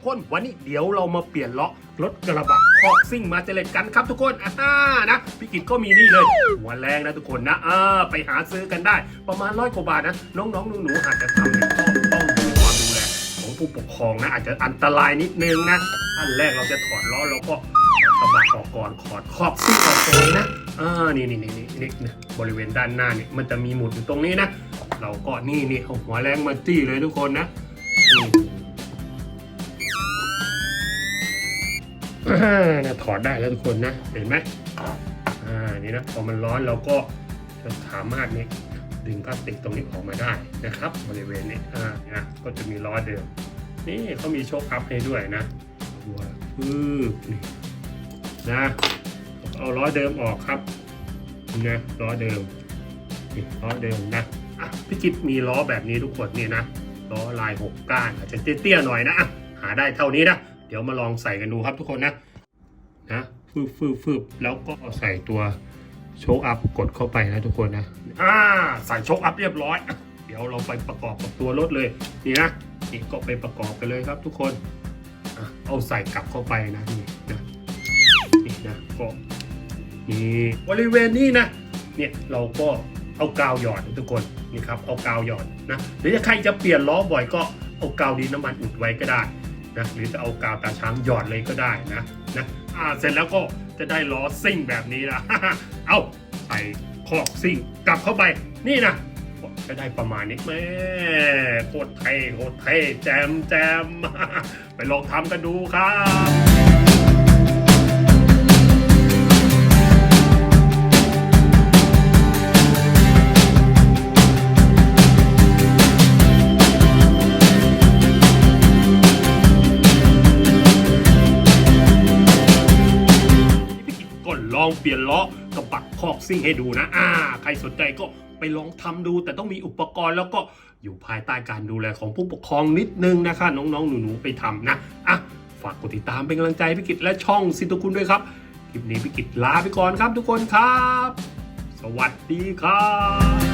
กคน วันนี้เดี๋ยวเรามาเปลี่ยนล้อรถกระบะคอกซิ่งมาเจเลตกันครับทุกคนอ่านะพี่กิจก็มีนี่เลยหัวแรงนะทุกคนนะอ่าไปหาซื้อกันได้ ประมาณร้อยกว่าบาทนะ น้องๆหนูๆอาจจะทำเนี่ยก็ต้องดูความดูแลของผู้ปกครองนะ อาจจะอันตรายนิดนึงนะขั้นแรกเราจะถอดล้อเราก็เอากระบะออกก่อนขอดคอบซิ่งออกก่อนนะอ่านี่นี่นี่นี่นี่นะบริเวณด้านหน้าเนี่ยมันจะมีหมุดอยู่ตรงนี้นะ เราก็นี่นี่เอาหัวแรงมาจี้เลยทุกคนนะ นี่ยถอดได้แล้วทุกคนนะ เห็นไหมอ่า นี่นะ พอมันร้อนเราก็จะสามารถนี่ดึงพลาสติกตรงนี้ออกมาได้นะครับ บริเวณนี้อ่านะก็จะมีล้อเดิม นี่เขามีโชคอัพให้ด้วยนะตัวปึ๊บนี่นะเอาล้อเดิมออกครับนี่นะล้อเดิมนี่ล้อเดิมนะอะพี่กิฟมีล้อแบบนี้ทุกคนนี่นะล้อลายหกก้านอาจจะเตี้ยๆหน่อยนะหาได้เท่านี้นะเดี๋ยวมาลองใส่กันดูครับทุกคนนะ นะฟืบฟืบฟืบแล้วก็ใส่ตัวโชคอัพกดเข้าไปนะทุกคนนะอ่าใส่โชคอัพเรียบร้อย เดี๋ยวเราไปประกอบกับตัวรถเลยนี่นะนี่ก็ไปประกอบกันเลยครับทุกคนอเอาใส่กลับเข้าไปนะนี่นะนี่นะก็นี่บริเวณนี้นะเนี่ยเราก็เอากาวหยอดนะทุกคนนี่ครับเอากาวหยอดนะหรือถ้าใครจะเปลี่ยนล้อบ่อยก็เอากาวดินน้ำมันอุดไว้ก็ได้นะหรือจะเอากาวตาช้างหยอดเลยก็ได้นะนะอ่า เสร็จแล้วก็จะได้ล้อซิ่งแบบนี้ละเอาใส่คอกซิ่งกลับเข้าไปนี่นะจะได้ประมาณนี้แม่โคตรเท่โคตรเท่แจมแจมไปลองทำกันดูครับ เปลี่ยนล้อกระบะคอกซิ่งให้ดูนะ อ่า ใครสนใจก็ไปลองทำดู แต่ต้องมีอุปกรณ์แล้วก็อยู่ภายใต้การดูแลของผู้ปกครองนิดนึงนะคะ น้องๆ หนูๆ ไปทำนะ อะ ฝากกดติดตามเป็นกำลังใจให้พี่กิจและช่องซิตุคุณด้วยครับ คลิปนี้พี่กิจลาไปก่อนครับทุกคนครับ สวัสดีครับ